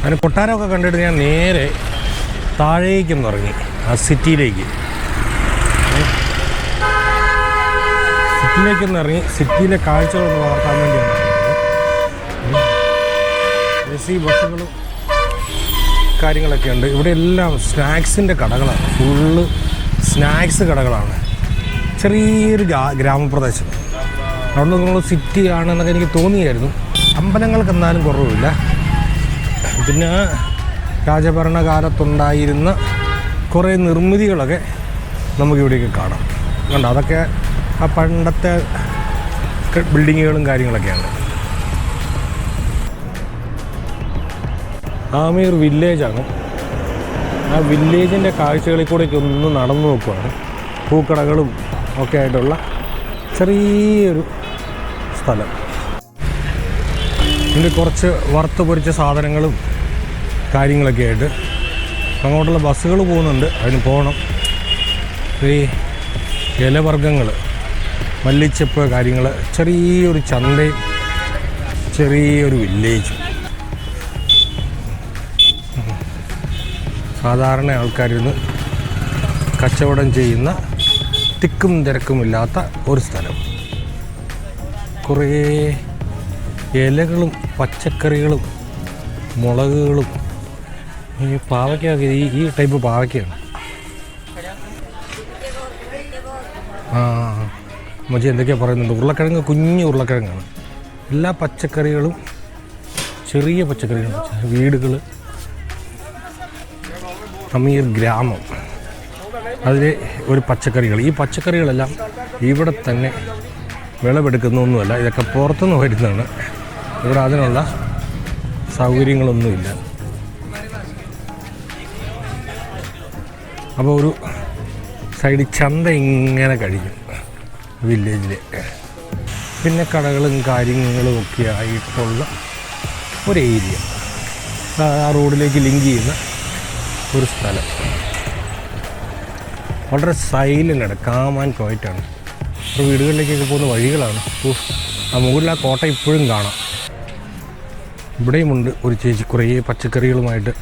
അങ്ങനെ കൊട്ടാരമൊക്കെ കണ്ടിട്ട് ഞാൻ നേരെ താഴേക്കും ഇറങ്ങി ആ സിറ്റിയിലേക്ക്. സിറ്റിയിലേക്കൊന്ന് ഇറങ്ങി സിറ്റിയിലെ കാഴ്ചകളൊന്ന് വളർത്താൻ വേണ്ടിയാണ് എ സി ബസ്സുകളും കാര്യങ്ങളൊക്കെ ഉണ്ട് ഇവിടെ എല്ലാം സ്നാക്സിന്റെ കടകളാണ്. Full snacks കടകളാണ്. ചെറിയൊരു ഗ്രാ- ഗ്രാമപ്രദേശം. അവിടെ നിങ്ങൾ സിറ്റി ആണെന്നൊക്കെ എനിക്ക് തോന്നിയായിരുന്നു. അമ്പലങ്ങൾക്ക് എന്നാലും കുറവില്ല. പിന്നെ രാജഭരണകാലത്തുണ്ടായിരുന്ന കുറേ നിർമ്മിതികളൊക്കെ നമുക്കിവിടെയൊക്കെ കാണാം. കണ്ട? അതൊക്കെ ആ പണ്ടത്തെ ബിൽഡിങ്ങുകളും കാര്യങ്ങളൊക്കെയാണ്. ആമീർ വില്ലേജാണ്. ആ വില്ലേജിന്റെ കാഴ്ചകളിൽ കൂടെയൊക്കെ ഒന്ന് നടന്നു നോക്കുവാണ്. പൂക്കടകളും ഒക്കെ ആയിട്ടുള്ള ചെറിയൊരു സ്ഥലം. ഇതിൽ കുറച്ച് വറുത്ത് പൊരിച്ച സാധനങ്ങളും കാര്യങ്ങളൊക്കെ ആയിട്ട് അങ്ങോട്ടുള്ള ബസ്സുകൾ പോകുന്നുണ്ട്. അതിന് പോകണം. ഈ ഇലവർഗങ്ങൾ മല്ലിച്ചപ്പ് കാര്യങ്ങൾ ചെറിയൊരു ചന്തയും ചെറിയൊരു വില്ലേജും. സാധാരണ ആൾക്കാരിന്ന് കച്ചവടം ചെയ്യുന്ന തിക്കും തിരക്കുമില്ലാത്ത ഒരു സ്ഥലം. കുറേ ഇലകളും പച്ചക്കറികളും മുളകുകളും ഈ പാവയ്ക്കൊക്കെ ഈ ഈ ടൈപ്പ് പാവയ്ക്കാണ്. ആ മജി എന്തൊക്കെയാണ് പറയുന്നുണ്ട്? ഉരുളക്കിഴങ്ങ് കുഞ്ഞു ഉരുളക്കിഴങ്ങാണ്. എല്ലാ പച്ചക്കറികളും ചെറിയ പച്ചക്കറികളും വീടുകൾ അമീർ ഗ്രാമം. അതിലെ ഒരു പച്ചക്കറികൾ ഈ പച്ചക്കറികളെല്ലാം ഇവിടെ തന്നെ വിളവെടുക്കുന്നൊന്നുമല്ല ഇതൊക്കെ പുറത്തുനിന്ന് വരുന്നതാണ്. ഇവിടെ അതിനുള്ള സൗകര്യങ്ങളൊന്നുമില്ല. അപ്പോൾ ഒരു സൈഡിൽ ചന്ത ഇങ്ങനെ കഴിയും വില്ലേജിൽ പിന്നെ കടകളും കാര്യങ്ങളും ഒക്കെ ആയിട്ടുള്ള ഒരു ഏരിയ. ആ റോഡിലേക്ക് ലിങ്ക് ചെയ്യുന്ന ഒരു സ്ഥലം. വളരെ സൈലന്റ് ആണ് കാം ഇപ്പോൾ വീടുകളിലേക്കൊക്കെ പോകുന്ന വഴികളാണ്. ആ മുകളിൽ ആ കോട്ട ഇപ്പോഴും കാണാം. ഇവിടെയുമുണ്ട് ഒരു ചേച്ചി. കുറേ പച്ചക്കറികളുമായിട്ട്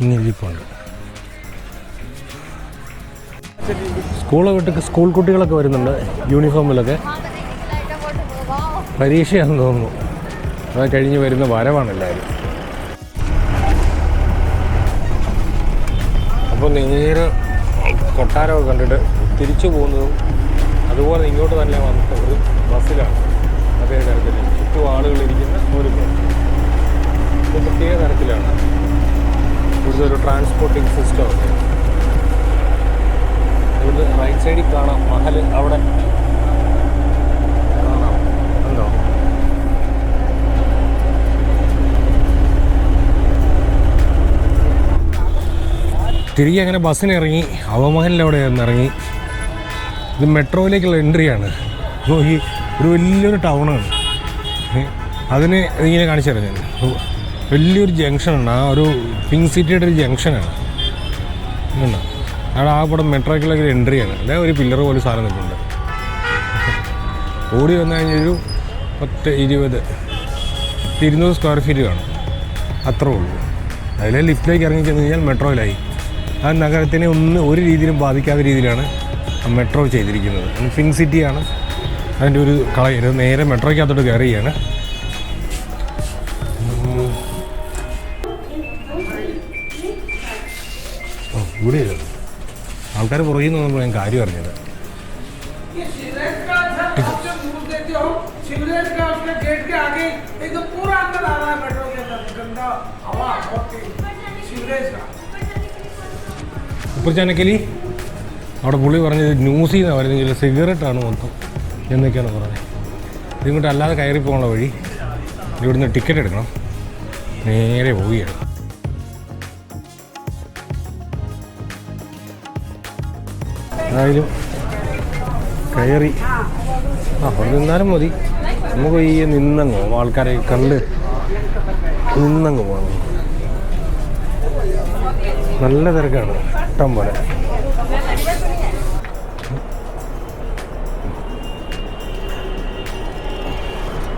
ഇങ്ങനെപ്പുണ്ട് സ്കൂൾ വിട്ട് സ്കൂൾ കുട്ടികളൊക്കെ വരുന്നുണ്ട് യൂണിഫോമിലൊക്കെ. പരീക്ഷയാണെന്ന് തോന്നുന്നു. അത് കഴിഞ്ഞ് വരുന്ന വരവാണ് എല്ലാവരും. അപ്പോൾ നേരെ കൊട്ടാരമൊക്കെ കണ്ടിട്ട് തിരിച്ചു പോകുന്നതും അതുപോലെ ഇങ്ങോട്ട് തന്നെ വന്നിട്ട് ഒരു ബസ്സിലാണ്. അതേ തരത്തിൽ ചുറ്റും ആളുകൾ ഇരിക്കുന്ന ഒരു ബസ്. ഇത് പ്രത്യേക തരത്തിലാണ്. ഇവിടുത്തെ ഒരു ട്രാൻസ്പോർട്ടിംഗ് സിസ്റ്റം ഒക്കെ. ഇവിടുത്തെ റൈറ്റ് സൈഡിൽ കാണാം മഹൽ അവിടെ. തിരികെ അങ്ങനെ ബസ്സിനിറങ്ങി അവമഹലിലവിടെ ഇറങ്ങി. ഇത് മെട്രോയിലേക്കുള്ള എൻട്രിയാണ്. അപ്പോൾ ഈ ഒരു വലിയൊരു ടൗണാണ് അതിനെ ഇങ്ങനെ കാണിച്ചു തരാം ഞാൻ. വലിയൊരു ജംഗ്ഷനാണ്. ആ ഒരു പിങ്ക് സിറ്റിയുടെ ഒരു ജംഗ്ഷനാണ് അവിടെ ആ കൂടെ മെട്രോയ്ക്കുള്ള ഒരു എൻട്രിയാണ്. അതേ ഒരു പില്ലർ പോലെ സാധനം നിൽക്കുന്നുണ്ട് ഓടി വന്നു കഴിഞ്ഞൊരു പത്ത് ഇരുപത് ഇരുന്നൂറ് സ്ക്വയർ ഫീറ്റ് കാണും. അത്രേ ഉള്ളൂ. അതിലെ ലിഫ്റ്റിലേക്ക് ഇറങ്ങി ചെന്ന് കഴിഞ്ഞാൽ മെട്രോയിലായി. ആ നഗരത്തിനെ ഒന്ന് ഒരു രീതിയിലും ബാധിക്കാത്ത രീതിയിലാണ് മെട്രോ ചെയ്തിരിക്കുന്നത് ഫിൻ സിറ്റിയാണ് അതിൻ്റെ ഒരു കളയരുത് നേരെ മെട്രോയ്ക്കകത്തോട്ട് കയറുകയാണ് ഉം. ഓ ഇവിടെ ആൾക്കാർ പുറകിൽ നിന്ന് വന്നപ്പോൾ ഞാൻ കാര്യം അറിഞ്ഞത് सिगरेट का अच्छा आपसे दूर देते हो सिगरेट का अपने അവിടെ പുള്ളി പറഞ്ഞത് ന്യൂസിൽ നിന്നാണ് പറയുന്നത് സിഗരറ്റാണ് മൊത്തം എന്നൊക്കെയാണ് പറഞ്ഞത്. ഇതിങ്ങോട്ട് അല്ലാതെ കയറി പോകാനുള്ള വഴി ഇവിടുന്ന് ടിക്കറ്റ് എടുക്കണം. നേരെ പോവുകയാണ്. എന്തായാലും കയറി. ആ അവിടെ നിന്നാലും മതി. നമുക്ക് ഈ നിന്നങ്ങ് പോകാം ആൾക്കാരെ കണ്ട് നിന്നങ്ങ് പോകണം നല്ല തിരക്കാണ്. ഇഷ്ടം പോലെ.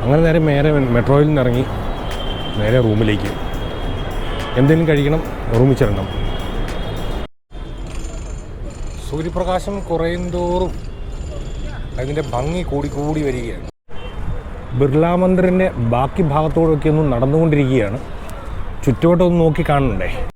അങ്ങനെ നേരെ നേരെ മെട്രോയിൽ നിന്ന് ഇറങ്ങി നേരെ റൂമിലേക്ക്. എന്തെങ്കിലും കഴിക്കണം റൂമിച്ചിരണം സൂര്യപ്രകാശം കുറയും തോറും അതിന്റെ ഭംഗി കൂടിക്കൂടി കൂടി വരികയാണ്. ബിർള മന്ദിറിന്റെ ബാക്കി ഭാഗത്തോടൊക്കെ ഒന്ന് നടന്നുകൊണ്ടിരിക്കുകയാണ്. ചുറ്റുവട്ടം ഒന്ന് നോക്കി കാണണ്ടേ?